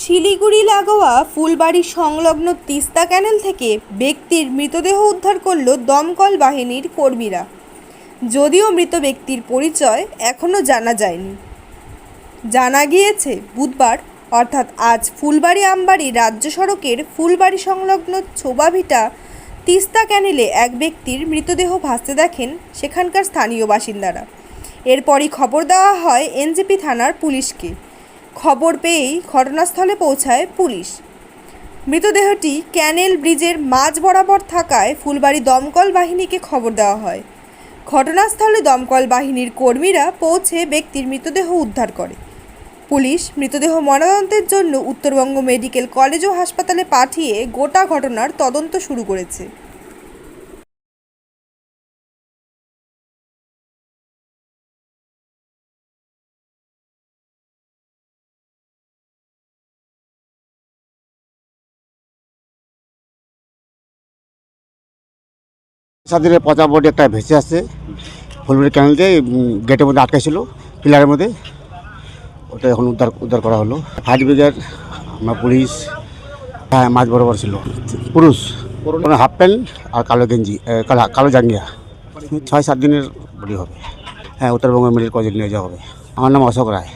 শিলিগুড়ি লাগোয়া ফুলবাড়ি সংলগ্ন তিস্তা ক্যানেল থেকে ব্যক্তির মৃতদেহ উদ্ধার করল দমকল বাহিনীর কর্মীরা। যদিও মৃত ব্যক্তির পরিচয় এখনও জানা যায়নি। জানা গিয়েছে, বুধবার, অর্থাৎ আজ ফুলবাড়ি আমবাড়ি রাজ্য সড়কের ফুলবাড়ি সংলগ্ন ছোবাভিটা তিস্তা ক্যানেলে এক ব্যক্তির মৃতদেহ ভাসতে দেখেন সেখানকার স্থানীয় বাসিন্দারা। এরপরই খবর দেওয়া হয় এনজেপি থানার পুলিশকে। খবর পেয়েই ঘটনাস্থলে পৌঁছায় পুলিশ। মৃতদেহটি ক্যানেল ব্রিজের মাঝ বরাবর থাকায় ফুলবাড়ি দমকল বাহিনীকে খবর দেওয়া হয়। ঘটনাস্থলে দমকল বাহিনীর কর্মীরা পৌঁছে ব্যক্তির মৃতদেহ উদ্ধার করে। পুলিশ মৃতদেহ ময়নাতদন্তের জন্য উত্তরবঙ্গ মেডিকেল কলেজ ও হাসপাতালে পাঠিয়ে গোটা ঘটনার তদন্ত শুরু করেছে। সাদিনের পচা বোর্ড একটা ভেসে আসছে। ফুলবাড়ি ক্যানেল দিয়ে গেটের মধ্যে আটকে ছিল পিলারের মধ্যে। ওটা এখন উদ্ধার উদ্ধার করা হলো। ফায়ার ব্রিগেড আমরা পুলিশ হ্যাঁ মাঝ বরাবর ছিল। পুরুষ হাফ প্যান্ট আর কালো গেঞ্জি কালো কালো জাঙ্গিয়া। ছয়, সাত দিনের বডি হবে। হ্যাঁ উত্তরবঙ্গ মেডিকেল কলেজে নিয়ে যাওয়া হবে। আমার নাম অশোক রায়।